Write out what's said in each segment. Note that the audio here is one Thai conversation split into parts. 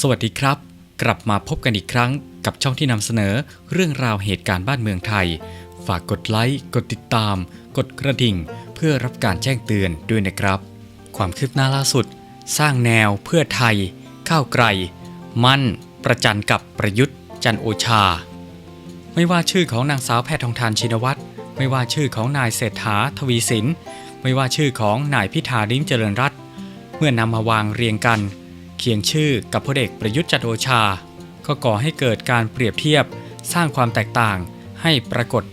สวัสดีครับ กลับมาพบกันอีกครั้งกับช่องที่นำเสนอเรื่องราวเหตุการณ์บ้านเมืองไทย ฝากกดไลค์กดติดตาม กดกระดิ่ง เพื่อรับการแจ้งเตือนด้วยนะครับ ความคืบหน้าล่าสุด สร้างแนวเพื่อไทยก้าวไกล มั่น ประจันกับประยุทธ์จันโอชา ไม่ว่าชื่อของนางสาวแพทองทานชินวัตรไม่ว่าชื่อของนายเศรษฐาทวีสินไม่ว่าชื่อของนายพิธาลิ้มเจริญรัตน์เมื่อนำมาวางเรียงกัน เคียงชื่อกับพลเอกประยุทธ์จันโอชา ก็ก่อให้เกิดการเปรียบเทียบสร้างความแตกต่างให้ปรากฏ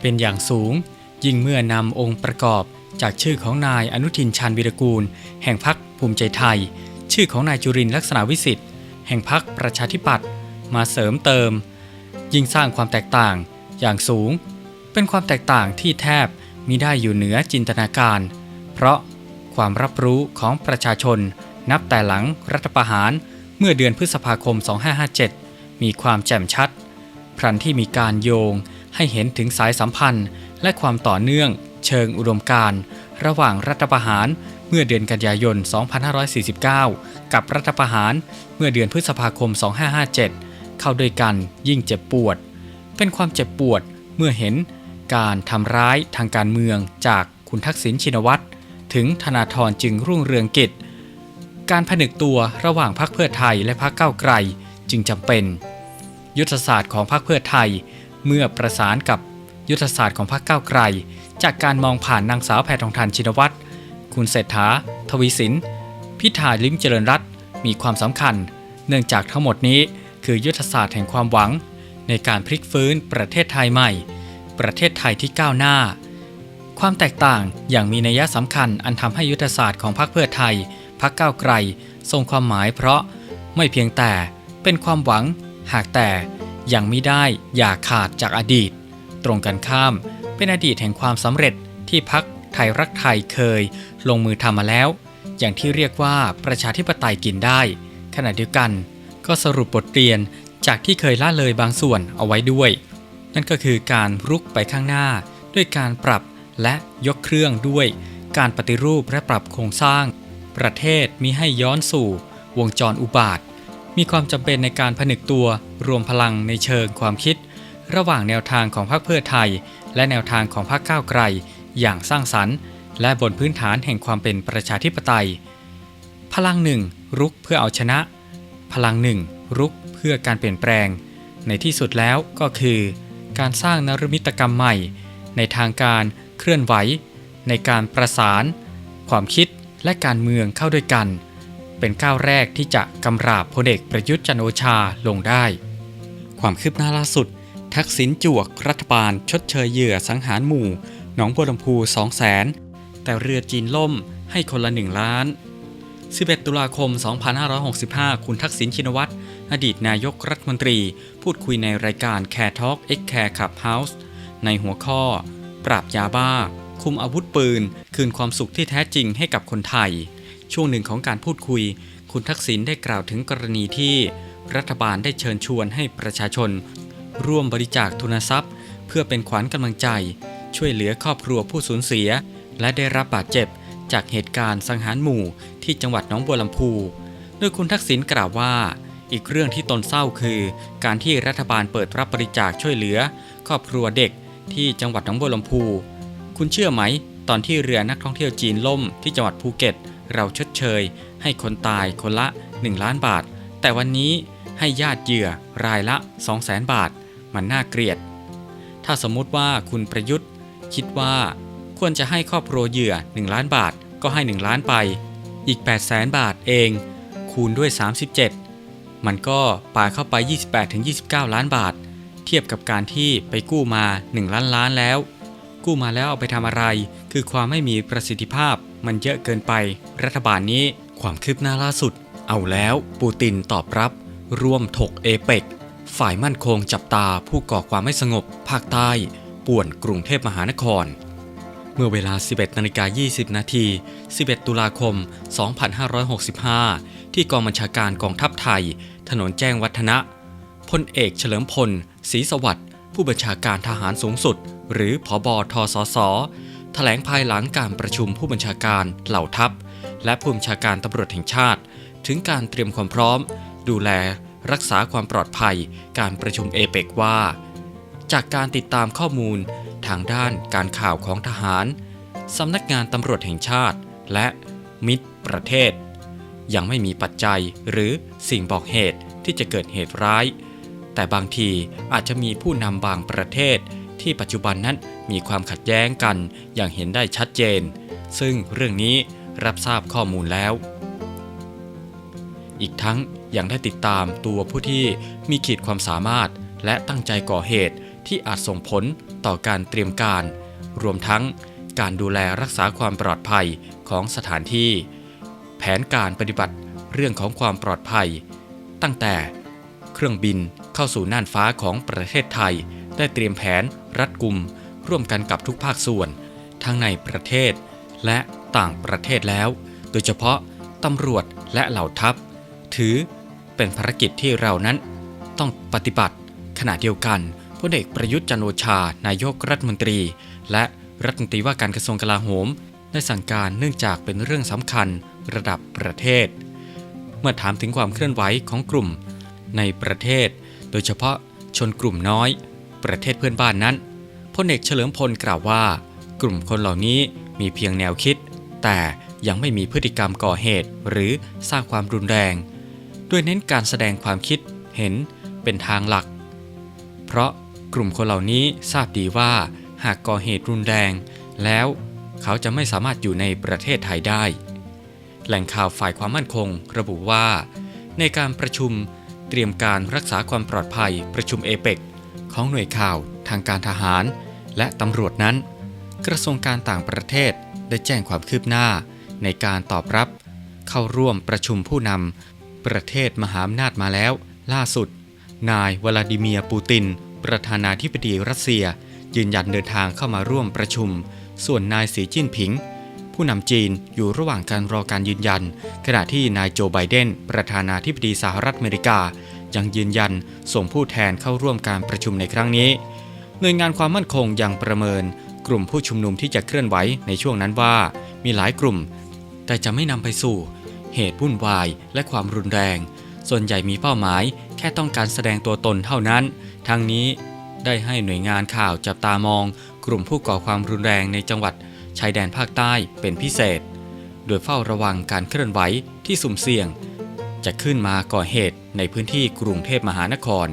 เป็นอย่างสูง ยิ่งเมื่อนำองค์ประกอบจากชื่อของนายอนุทินชาญวิรกูล แห่งพรรคภูมิใจไทย ชื่อของนายจุรินทร์ลักษณะวิสิทธิ์แห่งพรรคประชาธิปัตย์มาเสริมเติม ยิ่งสร้างความแตกต่างอย่างสูง เป็นความแตกต่างที่แทบมิได้อยู่เหนือจินตนาการ เพราะความรับรู้ของประชาชน นับแต่หลังรัฐประหารเมื่อเดือนพฤษภาคม 2557 มีความแจ่มชัดครั้นที่มีการโยงให้เห็นถึงสายสัมพันธ์ และความต่อเนื่อง เชิงอุดมการระหว่างรัฐประหารเมื่อเดือนกันยายน 2549 กับรัฐประหารเมื่อเดือนพฤษภาคม 2557 เข้าด้วยกันยิ่งเจ็บปวด เป็นความเจ็บปวดเมื่อเห็นการทำร้ายทางการเมืองจากคุณทักษิณชินวัตรถึงธนาธรจึงรุ่งเรืองกิจ การผนึกตัวระหว่างพรรคเพื่อไทยและพรรคก้าวไกลจึงจำเป็น ยุทธศาสตร์ของพรรคเพื่อไทย เมื่อประสานกับยุทธศาสตร์ของพรรคก้าวไกล จากการมองผ่านนางสาวแพทองทานชินวัตรคุณเศรษฐา ทวีสิน พิธาลิ้มเจริญรัตน์มีความสำคัญ เนื่องจากทั้งหมดนี้คือยุทธศาสตร์แห่งความหวัง ในการพลิกฟื้นประเทศไทยใหม่ ประเทศไทยที่ก้าวหน้า ความแตกต่างอย่างมีนัยสำคัญอันทำให้ยุทธศาสตร์ของพรรคเพื่อไทย พรรคก้าวไกลทรงความหมายเพราะไม่เพียงแต่เป็นความหวัง หากแต่ยังไม่ได้อย่าขาดจากอดีต ตรงกันข้ามเป็นอดีตแห่งความสำเร็จที่พรรคไทยรักไทยเคย ลงมือทำมาแล้ว อย่างที่เรียกว่าประชาธิปไตยกินได้ ขณะเดียวกัน ก็สรุปบทเรียนจากที่เคยละเลยบางส่วนเอาไว้ด้วย นั่นก็คือการรุกไปข้างหน้า ด้วยการปรับและยกเครื่องด้วย การปฏิรูปและปรับโครงสร้าง ประเทศมิให้ย้อนสู่ วงจรอุบาท มีความจำเป็นในการผนึกตัวรวมพลังในเชิงความคิด ระหว่างแนวทางของพรรคเพื่อไทย และแนวทางของพรรคก้าวไกล อย่างสร้างสรรค์ และบนพื้นฐานแห่งความเป็นประชาธิปไตย พลังหนึ่งรุกเพื่อเอาชนะ พลังหนึ่งรุกเพื่อการเปลี่ยนแปลง ในที่สุดแล้วก็คือ การสร้างนรมิตกรรมใหม่ ในทางการเคลื่อนไหว ในการประสาน ความคิด และการเมืองเข้าด้วยกัน เป็นก้าวแรกที่จะกำราบพลเอกประยุทธ์จันโอชาลงได้ ความคืบหน้าล่าสุด ทักษิณจวกรัฐบาล ชดเชยเหยื่อสังหารหมู่ หนองบัวลำพู2 0 0แสนแต่เรือจีนล่มให้คนละ1ล้าน 11 ตุลาคม 2565 คุณทักษิณชินวัตร อดีตนายกรัฐมนตรี พูดคุยในรายการ Care Talk X Care Clubhouse ในหัวข้อ ปราบยาบ้า คุมอาวุธปืน คืนความสุขที่แท้จริงให้กับคนไทย ช่วงหนึ่งของการพูดคุย คุณทักษิณได้กล่าวถึงกรณีที่ รัฐบาลได้เชิญชวนให้ประชาชน ร่วมบริจาคทุนทรัพย์ เพื่อเป็นขวัญกำลังใจ ช่วยเหลือครอบครัวผู้สูญเสีย และได้รับบาดเจ็บ จากเหตุการณ์สังหารหมู่ที่จังหวัดหนองบัวลำพูโดยคุณทักษิณกล่าวว่าอีกเรื่องที่ตนเศร้าคือ การที่รัฐบาลเปิดรับบริจาคช่วยเหลือ ครอบครัวเด็กที่จังหวัดหนองบัวลำพู คุณเชื่อไหม ตอนที่เรือนักท่องเที่ยวจีนล่มที่จังหวัดภูเก็ต เราชดเชย ให้คนตายคนละ 1 ล้านบาท แต่วันนี้ให้ญาติเหยื่อรายละ 2 0 0แสนบาท มันน่าเกลียด ถ้าสมมุติว่าคุณประยุทธ์ คิดว่าควรจะให้ครอบครัวเหยื่อ 1 ล้านบาทก็ให้ 1 ล้านไป อีก 8 0 0แสนบาทเอง คูณด้วย 37 มันก็ปาเข้าไป 28-29 ล้านบาท เทียบกับการที่ไปกู้มา 1 ล้านล้านแล้ว กู้มาแล้วเอาไปทำอะไร คือความไม่มีประสิทธิภาพ มันเยอะเกินไป รัฐบาลนี้ความคืบหน้าล่าสุด เอาแล้วปูตินตอบรับ ร่วมถกเอเปกฝ่ายมั่นคงจับตาผู้ก่อความไม่สงบ ภาคใต้ป่วนกรุงเทพมหานคร เมื่อเวลา 11นาฬิกา20 นาที 11 ตุลาคม 2565 ที่กองบัญชาการกองทัพไทย ถนนแจ้งวัฒนะพลเอกเฉลิมพลศรีสวัสดิ์ ผู้บัญชาการทหารสูงสุด หรือผอบอทสสแถลงภายหลังการประชุมผู้บัญชาการเหล่าทัพ และผู้บัญชาการตำรวจแห่งชาติ ถึงการเตรียมความพร้อม ดูแลรักษาความปลอดภัย การประชุมเอเปกว่า จากการติดตามข้อมูลทางด้านการข่าวของทหารสำนักงานตำรวจแห่งชาติ และมิตรประเทศ ยังไม่มีปัจจัยหรือสิ่งบอกเหตุที่จะเกิดเหตุร้าย แต่บางทีอาจจะมีผู้นำบางประเทศ ที่ปัจจุบันนั้นมีความขัดแย้งกันอย่างเห็นได้ชัดเจน ซึ่งเรื่องนี้รับทราบข้อมูลแล้ว อีกทั้งยังได้ติดตามตัวผู้ที่มีขีดความสามารถ และตั้งใจก่อเหตุที่อาจส่งผลต่อการเตรียมการ รวมทั้งการดูแลรักษาความปลอดภัยของสถานที่ แผนการปฏิบัติเรื่องของความปลอดภัย ตั้งแต่ เครื่องบินเข้าสู่น่านฟ้าของประเทศไทย ได้เตรียมแผนรัดกุม ร่วมกันกับทุกภาคส่วน ทั้งในประเทศ และต่างประเทศแล้ว โดยเฉพาะตำรวจและเหล่าทัพ ถือเป็นภารกิจที่เรานั้น ต้องปฏิบัติ ขณะเดียวกันพลเอกประยุทธ์จันโอชา นายกรัฐมนตรี และรัฐมนตรีว่าการกระทรวงกลาโหม ได้สั่งการเนื่องจากเป็นเรื่องสำคัญระดับประเทศ เมื่อถามถึงความเคลื่อนไหวของกลุ่ม ในประเทศ โดยเฉพาะชนกลุ่มน้อย ประเทศเพื่อนบ้านนั้นพลเอกเฉลิมพลกล่าวว่า กลุ่มคนเหล่านี้มีเพียงแนวคิด แต่ยังไม่มีพฤติกรรมก่อเหตุหรือสร้างความรุนแรงโดยเน้นการแสดงความคิดเห็นเป็นทางหลัก เพราะกลุ่มคนเหล่านี้ทราบดีว่าหากก่อเหตุรุนแรง แล้วเขาจะไม่สามารถอยู่ในประเทศไทยได้ แหล่งข่าวฝ่ายความมั่นคงระบุว่า ในการประชุม เตรียมการรักษาความปลอดภัยประชุมเอเปกของหน่วยข่าว ทางการทหาร และตำรวจนั้น กระทรวงการต่างประเทศได้แจ้งความคืบหน้าในการตอบรับ เข้าร่วมประชุมผู้นำประเทศมหาอำนาจมาแล้ว ล่าสุด นายวลาดิเมียร์ปูติน ประธานาธิบดีรัสเซีย ยืนยันเดินทางเข้ามาร่วมประชุม ส่วนนายสีจิ้นผิง ผู้นำจีนอยู่ระหว่างการรอการยืนยัน ขณะที่นายโจไบเดน ประธานาธิบดีสหรัฐอเมริกา ยังยืนยันส่งผู้แทนเข้าร่วมการประชุมในครั้งนี้ หน่วยงานความมั่นคงยังประเมิน กลุ่มผู้ชุมนุมที่จะเคลื่อนไหวในช่วงนั้นว่า มีหลายกลุ่ม แต่จะไม่นำไปสู่ เหตุวุ่นวายและความรุนแรง ส่วนใหญ่มีเป้าหมาย แค่ต้องการแสดงตัวตนเท่านั้น ทั้งนี้ได้ให้หน่วยงานข่าวจับตามอง กลุ่มผู้ก่อความรุนแรงในจังหวัด ชายแดนภาคใต้เป็นพิเศษ โดยเฝ้าระวังการเคลื่อนไหวที่สุ่มเสี่ยง จะขึ้นมาก่อเหตุในพื้นที่กรุงเทพมหานคร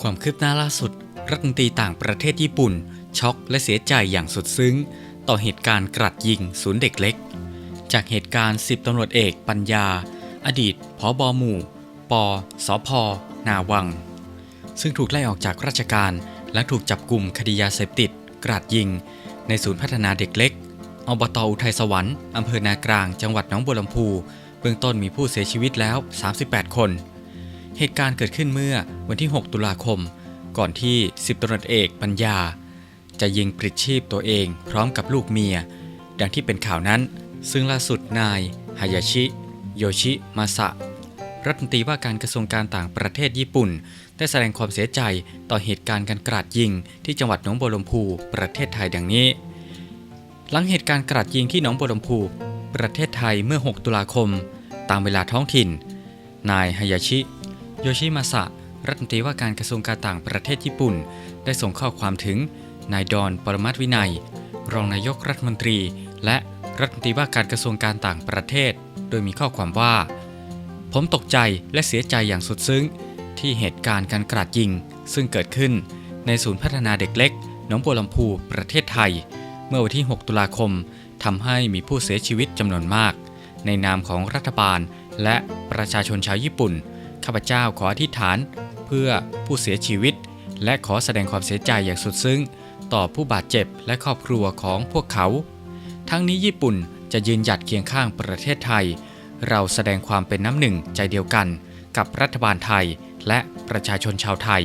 ความคืบหน้าล่าสุด รัฐมนตรีต่างประเทศญี่ปุ่น ช็อกและเสียใจอย่างสุดซึ้ง ต่อเหตุการณ์กรัดยิงศูนย์เด็กเล็ก จากเหตุการณ์สิบตำรวจเอกปัญญา อดีตผอบอหมู่ ปสพนาวัง ซึ่งถูกไล่ออกจากราชการและถูกจับกลุ่มคดียาเสพติดกราดยิง ในศูนย์พัฒนาเด็กเล็ก อบตอุทัยสวรรค์อำเภอนากลาง จังหวัดหนองบัวลำพู เบื้องต้นมีผู้เสียชีวิตแล้ว 38 คน เหตุการณ์เกิดขึ้นเมื่อวันที่ 6 ตุลาคม ก่อนที่10ตำรวจเอกปัญญา จะยิงปลิดชีพตัวเอง พร้อมกับลูกเมีย ดังที่เป็นข่าวนั้น ซึ่งล่าสุดนายฮายาชิ โยชิ มาสะ รัฐมนตรีว่าการกระทรวงการต่างประเทศญี่ปุ่น ได้แสดงความเสียใจต่อเหตุการณ์การกราดยิง ที่จังหวัดหนองบัวลำพู ประเทศไทยดังนี้ หลังเหตุการณ์กราดยิงที่หนองบัวลำพู ประเทศไทยเมื่อ 6 ตุลาคม ตามเวลาท้องถิ่น นายฮายาชิ โยชิมาสะ รัฐมนตรีว่าการกระทรวงการต่างประเทศญี่ปุ่น ได้ส่งข้อความถึง นายดอนปรมัตวินัย รองนายกรัฐมนตรี และรัฐมนตรีว่าการกระทรวงการต่างประเทศ โดยมีข้อความว่า ผมตกใจและเสียใจอย่างสุดซึ้ง ที่เหตุการณ์การกราดยิง ซึ่งเกิดขึ้นในศูนย์พัฒนาเด็กเล็กหนองบัวลำพูประเทศไทย เมื่อวันที่ 6 ตุลาคมทำให้มีผู้เสียชีวิตจำนวนมาก ในนามของรัฐบาล และประชาชนชาวญี่ปุ่น ข้าพเจ้าขออธิษฐาน เพื่อผู้เสียชีวิต และขอแสดงความเสียใจอย่างสุดซึ้ง ต่อผู้บาดเจ็บและครอบครัวของพวกเขา ทั้งนี้ญี่ปุ่นจะยืนหยัดเคียงข้างประเทศไทย เราแสดงความเป็นน้ำหนึ่งใจเดียวกัน กับรัฐบาลไทยและประชาชนชาวไทย